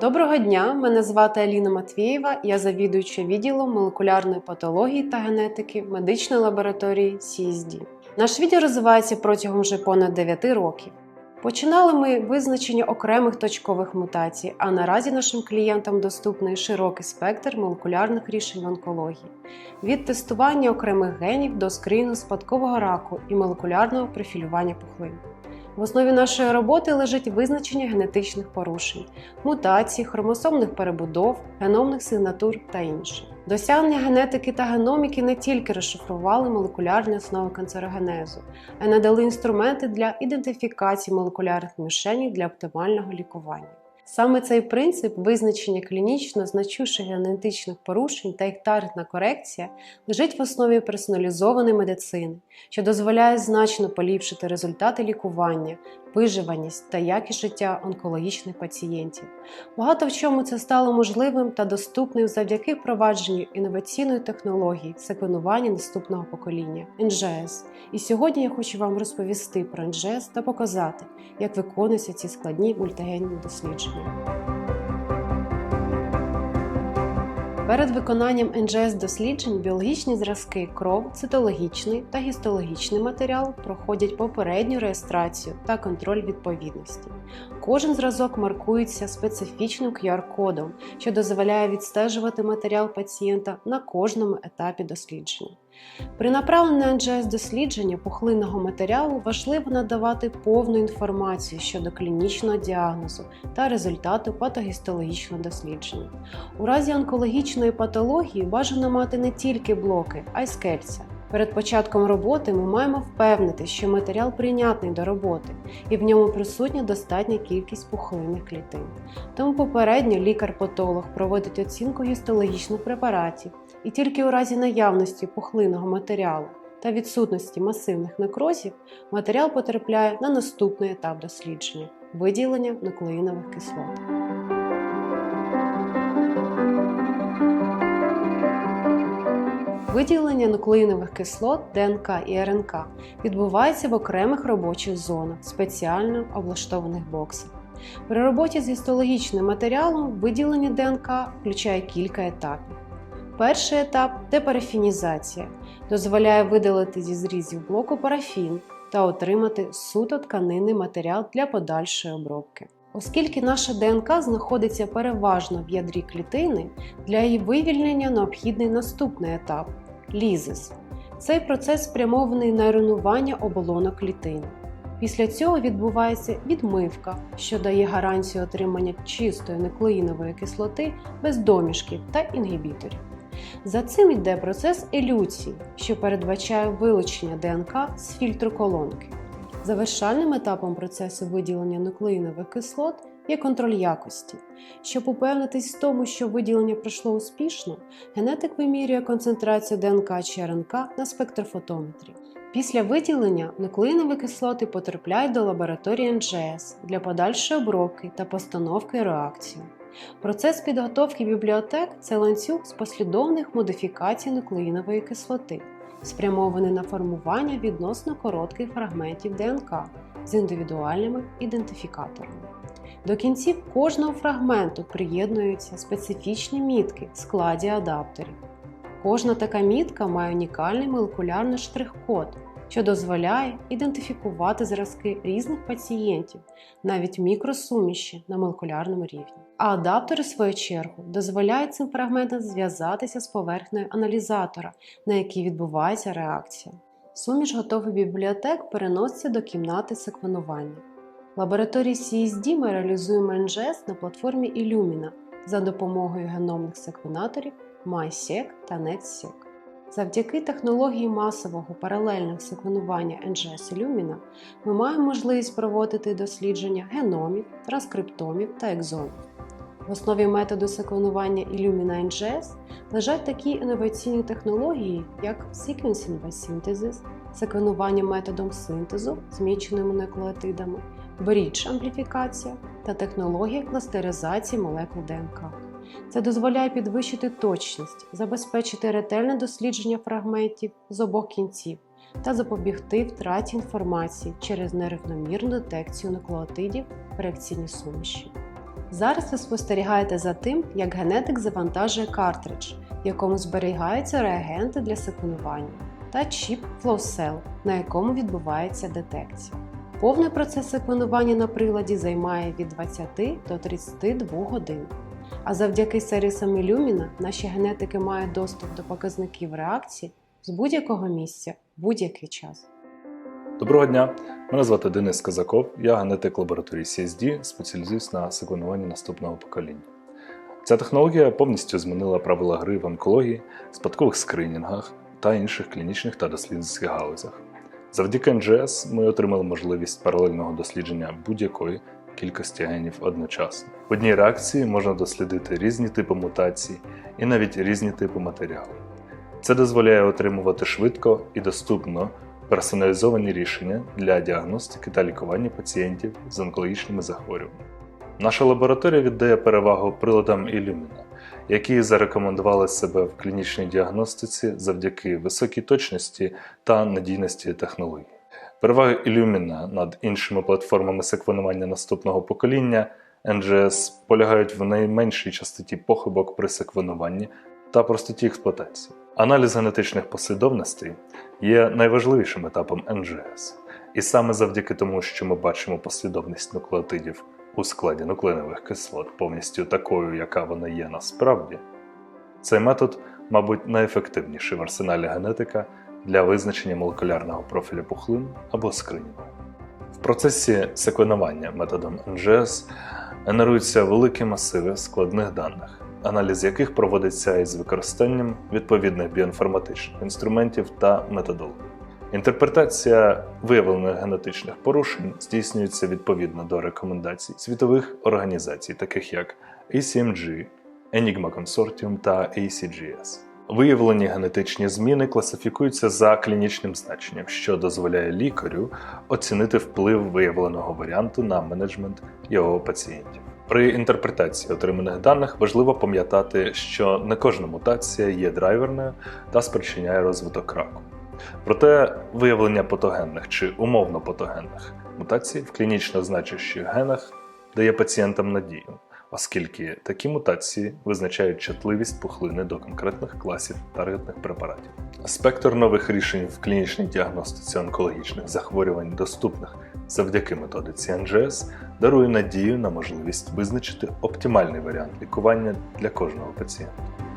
Доброго дня! Мене звати Аліна Матвієва, я завідуюча відділом молекулярної патології та генетики медичної лабораторії CSD. Наш відділ розвивається протягом вже понад 9 років. Починали ми визначення окремих точкових мутацій, а наразі нашим клієнтам доступний широкий спектр молекулярних рішень в онкології від тестування окремих генів до скрину спадкового раку і молекулярного профілювання пухлин. В основі нашої роботи лежить визначення генетичних порушень, мутацій, хромосомних перебудов, геномних сигнатур та інше. Досягнення генетики та геноміки не тільки розшифрували молекулярні основи канцерогенезу, а й надали інструменти для ідентифікації молекулярних мішенів для оптимального лікування. Саме цей принцип визначення клінічно значущих генетичних порушень та їх таргетна корекція лежить в основі персоналізованої медицини, що дозволяє значно поліпшити результати лікування, виживаність та якість життя онкологічних пацієнтів. Багато в чому це стало можливим та доступним завдяки впровадженню інноваційної технології секвенування наступного покоління НЖС. І сьогодні я хочу вам розповісти про НЖС та показати, як виконуються ці складні мультигенні дослідження. Перед виконанням НЖС-досліджень біологічні зразки кров, цитологічний та гістологічний матеріал проходять попередню реєстрацію та контроль відповідності. Кожен зразок маркується специфічним QR-кодом, що дозволяє відстежувати матеріал пацієнта на кожному етапі дослідження. При направленні на NGS дослідження пухлинного матеріалу важливо надавати повну інформацію щодо клінічного діагнозу та результату патогістологічного дослідження. У разі онкологічної патології бажано мати не тільки блоки, а й скельця. Перед початком роботи ми маємо впевнити, що матеріал прийнятний до роботи і в ньому присутня достатня кількість пухлинних клітин. Тому попередньо лікар-патолог проводить оцінку гістологічних препаратів і тільки у разі наявності пухлинного матеріалу та відсутності масивних некрозів матеріал потрапляє на наступний етап дослідження виділення нуклеїнових кислот. Виділення нуклеїнових кислот ДНК і РНК відбувається в окремих робочих зонах, спеціально облаштованих боксах. При роботі з гістологічним матеріалом виділення ДНК включає кілька етапів. Перший етап депарафінізація, дозволяє видалити зі зрізів блоку парафін та отримати суто тканинний матеріал для подальшої обробки. Оскільки наша ДНК знаходиться переважно в ядрі клітини, для її вивільнення необхідний наступний етап лізис. Цей процес спрямований на руйнування оболонок клітини. Після цього відбувається відмивка, що дає гарантію отримання чистої нуклеїнової кислоти без домішків та інгібіторів. За цим йде процес елюції, що передбачає вилучення ДНК з фільтру колонки. Завершальним етапом процесу виділення нуклеїнових кислот є контроль якості. Щоб упевнитись в тому, що виділення пройшло успішно, генетик вимірює концентрацію ДНК чи РНК на спектрофотометрі. Після виділення нуклеїнові кислоти потрапляють до лабораторії НЖС для подальшої обробки та постановки реакції. Процес підготовки бібліотек це ланцюг з послідовних модифікацій нуклеїнової кислоти, спрямований на формування відносно коротких фрагментів ДНК з індивідуальними ідентифікаторами. До кінців кожного фрагменту приєднуються специфічні мітки в складі адаптерів. Кожна така мітка має унікальний молекулярний штрих-код, що дозволяє ідентифікувати зразки різних пацієнтів, навіть мікросуміші на молекулярному рівні. А адаптери, в свою чергу, дозволяють цим фрагментам зв'язатися з поверхнею аналізатора, на якій відбувається реакція. Суміш готових бібліотек переноситься до кімнати секвенування. В лабораторії CSD ми реалізуємо NGS на платформі Illumina за допомогою геномних секвенаторів MySeq та NetSeq. Завдяки технології масового паралельного секвенування NGS Illumina ми маємо можливість проводити дослідження геномів, транскриптомів та екзонів. В основі методу секвенування Illumina NGS лежать такі інноваційні технології, як Sequencing by Synthesis, секвенування методом синтезу зміченими нуклеотидами, брідж ампліфікація та технологія кластеризації молекул ДНК. Це дозволяє підвищити точність, забезпечити ретельне дослідження фрагментів з обох кінців та запобігти втраті інформації через нерівномірну детекцію нуклеотидів в реакційній суміші. Зараз ви спостерігаєте за тим, як генетик завантажує картридж, в якому зберігаються реагенти для секвенування, та чіп FlowCell, на якому відбувається детекція. Повний процес секвенування на приладі займає від 20 до 32 годин. А завдяки сервісам Illumina наші генетики мають доступ до показників реакції з будь-якого місця в будь-який час. Доброго дня! Мене звати Денис Казаков, я генетик лабораторії CSD, спеціалізуюсь на секвенуванні наступного покоління. Ця технологія повністю змінила правила гри в онкології, спадкових скринінгах та інших клінічних та дослідницьких галузях. Завдяки NGS ми отримали можливість паралельного дослідження будь-якої кількості генів одночасно. В одній реакції можна дослідити різні типи мутацій і навіть різні типи матеріалу. Це дозволяє отримувати швидко і доступно персоналізовані рішення для діагностики та лікування пацієнтів з онкологічними захворюваннями. Наша лабораторія віддає перевагу приладам Illumina, які зарекомендували себе в клінічній діагностиці завдяки високій точності та надійності технологій. Переваги Illumina над іншими платформами секвенування наступного покоління NGS полягають в найменшій частоті похибок при секвенуванні та простоті експлуатації. Аналіз генетичних послідовностей є найважливішим етапом NGS. І саме завдяки тому, що ми бачимо послідовність нуклеотидів у складі нуклеинових кислот повністю такою, яка вона є насправді, цей метод, мабуть, найефективніший в арсеналі генетика для визначення молекулярного профілю пухлин або скринінгу. В процесі секвенування методом NGS генеруються великі масиви складних даних, аналіз яких проводиться із використанням відповідних біоінформатичних інструментів та методологій. Інтерпретація виявлених генетичних порушень здійснюється відповідно до рекомендацій світових організацій, таких як ACMG, Enigma Consortium та ACGS. Виявлені генетичні зміни класифікуються за клінічним значенням, що дозволяє лікарю оцінити вплив виявленого варіанту на менеджмент його пацієнтів. При інтерпретації отриманих даних важливо пам'ятати, що не кожна мутація є драйверною та спричиняє розвиток раку. Проте виявлення патогенних чи умовно патогенних мутацій в клінічно значущих генах дає пацієнтам надію, оскільки такі мутації визначають чутливість пухлини до конкретних класів таргетних препаратів. Спектр нових рішень в клінічній діагностиці онкологічних захворювань, доступних завдяки методиці NGS, дарує надію на можливість визначити оптимальний варіант лікування для кожного пацієнта.